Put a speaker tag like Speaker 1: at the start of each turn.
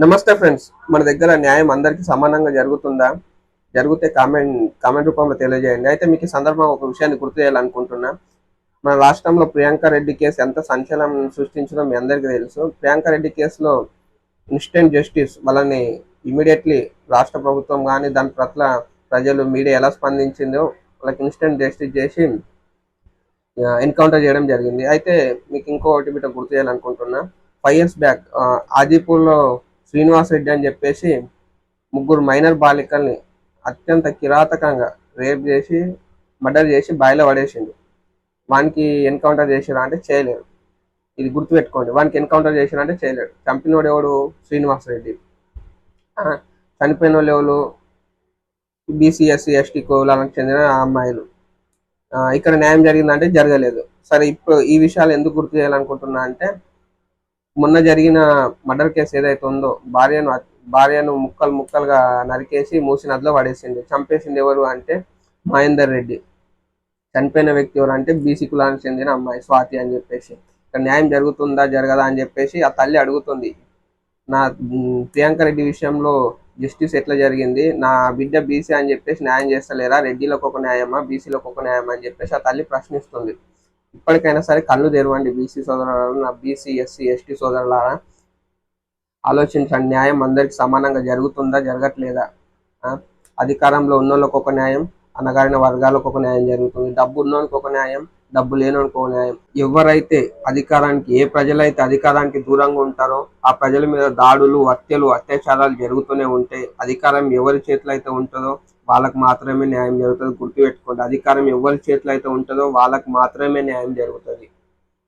Speaker 1: నమస్తే ఫ్రెండ్స్. మన దగ్గర న్యాయం అందరికీ సమానంగా జరుగుతుందా? జరిగితే కామెంట్ కామెంట్ రూపంలో తెలియజేయండి. అయితే మీకు ఈ సందర్భంగా ఒక విషయాన్ని గుర్తు చేయాలనుకుంటున్నా. మన రాష్ట్రంలో ప్రియాంక రెడ్డి కేసు ఎంత సంచలనం సృష్టించడం మీ అందరికీ తెలుసు. ప్రియాంక రెడ్డి కేసులో ఇన్స్టెంట్ జస్టిస్ వాళ్ళని ఇమీడియట్లీ రాష్ట్ర ప్రభుత్వం కానీ దాని పట్ల ప్రజలు మీడియా ఎలా స్పందించిందో వాళ్ళకి ఇన్స్టెంట్ జస్టిస్ చేసి ఎన్కౌంటర్ చేయడం జరిగింది. అయితే మీకు ఇంకోటి బిట్ట గుర్తు చేయాలనుకుంటున్నా. ఫైవ్ ఇయర్స్ బ్యాక్ ఆదిపూర్లో శ్రీనివాస్ రెడ్డి అని చెప్పేసి ముగ్గురు మైనర్ బాలికల్ని అత్యంత కిరాతకంగా రేప్ చేసి మర్డర్ చేసి బాయిలో పడేసిండు. వానికి ఎన్కౌంటర్ చేసిరా అంటే చేయలేరు ఇది గుర్తుపెట్టుకోండి. వానికి ఎన్కౌంటర్ చేసిరా అంటే చేయలేడు చంపినోడు ఎవడు? శ్రీనివాస్ రెడ్డి. చనిపోయిన వాళ్ళు ఎవరు? బీసీఎస్సీ ఎస్టీ కులాలకు చెందిన ఆ అమ్మాయిలు. ఇక్కడ న్యాయం జరిగిందంటే జరగలేదు. సరే ఇప్పుడు ఈ విషయాలు ఎందుకు గుర్తు చేయాలనుకుంటున్నా అంటే మొన్న జరిగిన మర్డర్ కేసు ఏదైతే ఉందో భార్యను భార్యను ముక్కలు ముక్కలుగా నరికేసి మూసి నదిలో పడేసింది. చంపేసింది ఎవరు అంటే మహేందర్ రెడ్డి. చనిపోయిన వ్యక్తి ఎవరు అంటే బీసీ కులానికి చెందిన అమ్మాయి స్వాతి అని చెప్పేసి. ఇక్కడ న్యాయం జరుగుతుందా జరగదా అని చెప్పేసి ఆ తల్లి అడుగుతుంది. నా ప్రియాంక రెడ్డి విషయంలో జస్టిస్ ఎట్లా జరిగింది నా బిడ్డ బీసీ అని చెప్పేసి న్యాయం చేస్తలేరా రెడ్డిలకు ఒక న్యాయమా బీసీలకు ఒక న్యాయమా అని చెప్పేసి ఆ తల్లి ప్రశ్నిస్తుంది. ఇప్పటికైనా సరే కళ్ళు తెరవండి బీసీ సోదరులారా నా బీసీ ఎస్సీ ఎస్టీ సోదరులారా. ఆలోచించండి న్యాయం అందరికి సమానంగా జరుగుతుందా జరగట్లేదా? అధికారంలో ఉన్నోళ్ళకి ఒక న్యాయం అనగారిన వర్గాలకు ఒక న్యాయం జరుగుతుంది. డబ్బు ఉన్నోనికి ఒక న్యాయం డబ్బు లేనోనికి ఒక న్యాయం. ఎవరైతే అధికారానికి ఏ ప్రజలైతే అధికారానికి దూరంగా ఉంటారో ఆ ప్రజల మీద దాడులు హత్యలు అత్యాచారాలు జరుగుతూనే ఉంటాయి అధికారం ఎవరి చేతిలో అయితే ఉంటుందో వాళ్ళకి మాత్రమే న్యాయం జరుగుతుంది. గుర్తుపెట్టుకోండి. అధికారం ఎవరి చేతిలో అయితే ఉంటుందో వాళ్ళకి మాత్రమే న్యాయం జరుగుతుంది.